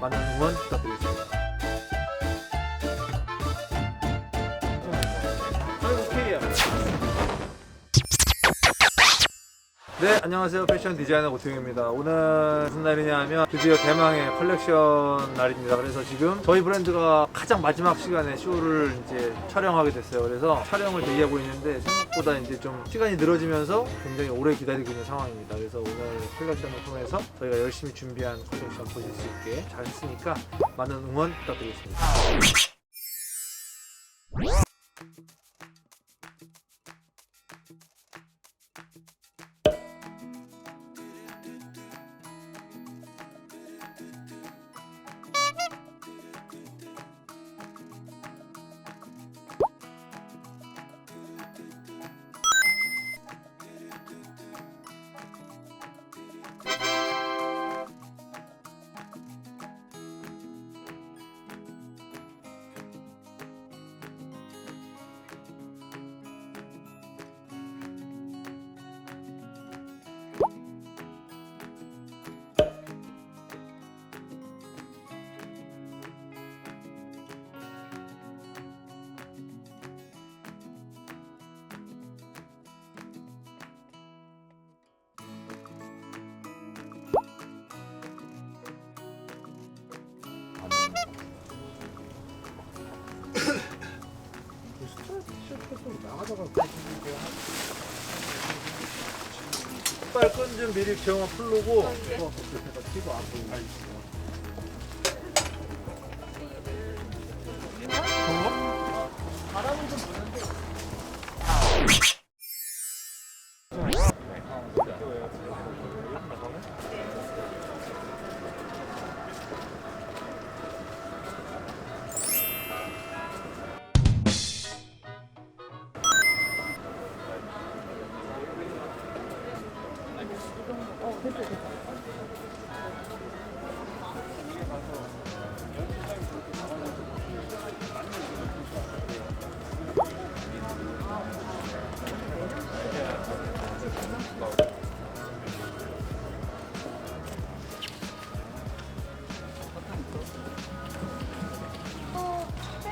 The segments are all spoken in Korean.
많은 응원 부탁드리겠습니다. 네, 안녕하세요. 패션 디자이너 고태웅입니다. 오늘 무슨 날이냐 하면 드디어 대망의 컬렉션 날입니다. 그래서 지금 저희 브랜드가 가장 마지막 시간에 쇼를 이제 촬영하게 됐어요. 그래서 촬영을 대기하고 있는데 생각보다 이제 좀 시간이 늘어지면서 굉장히 오래 기다리고 있는 상황입니다. 그래서 오늘 컬렉션을 통해서 저희가 열심히 준비한 컬렉션 보실 수 있게 잘 했으니까 많은 응원 부탁드리겠습니다. 빨끈 좀 미리 경험 풀르고 티도 안 보이고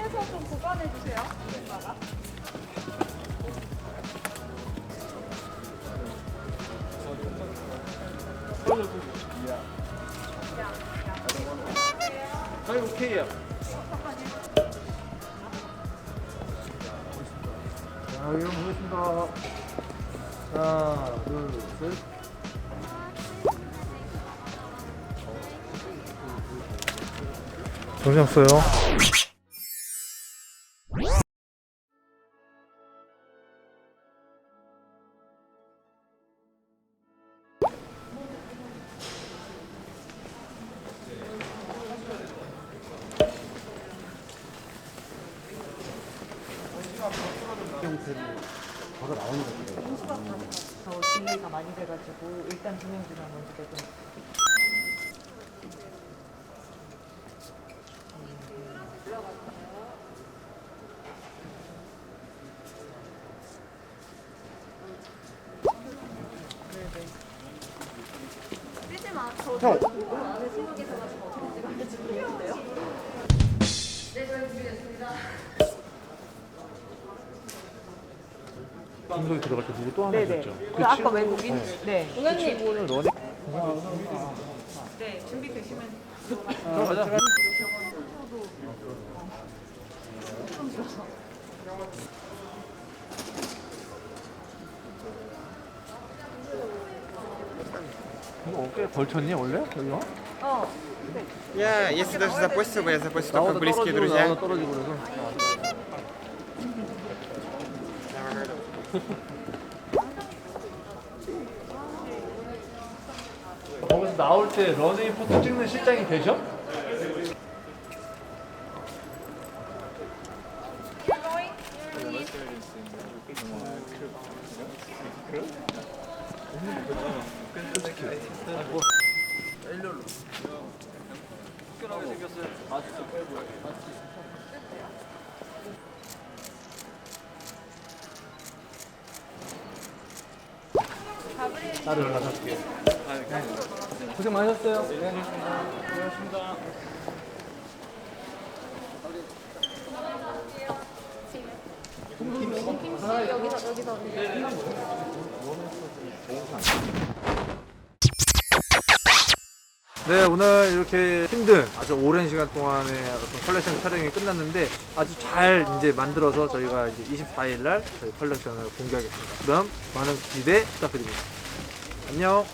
해서 좀 보관해 주세요. 누군가 아니 오케이야 자 이거 보겠습니다 하나 둘 셋 정셨어요 더 딜레이가 많이 돼가지고 일단 진행주만 먼저 내고 뛰지 마. 저 형. 방송에 들어갈 때 누구 또 하나 네네. 있었죠 그 아까 외국인 네. 공연님. 친구는 너네 네 준비되시면 들어가자 이거 어깨에 걸쳤니 원래? 여기가? 어 Я, если даже запустил бы, я запустил только 나보다 близкие 떨어지고 друзья. 나보다 떨어지고 그래서 거기서 나올 때 러닝 포토 찍는 실장이 되셔? 특별하게 생겼어요. 아 진짜 빼고요. 따로 연락할게. 고생 많으셨어요. 여기서 여기서 네, 오늘 이렇게 힘든 아주 오랜 시간 동안의 어떤 컬렉션 촬영이 끝났는데 아주 잘 이제 만들어서 저희가 이제 24일 날 저희 컬렉션을 공개하겠습니다. 그럼 많은 기대 부탁드립니다. 안녕.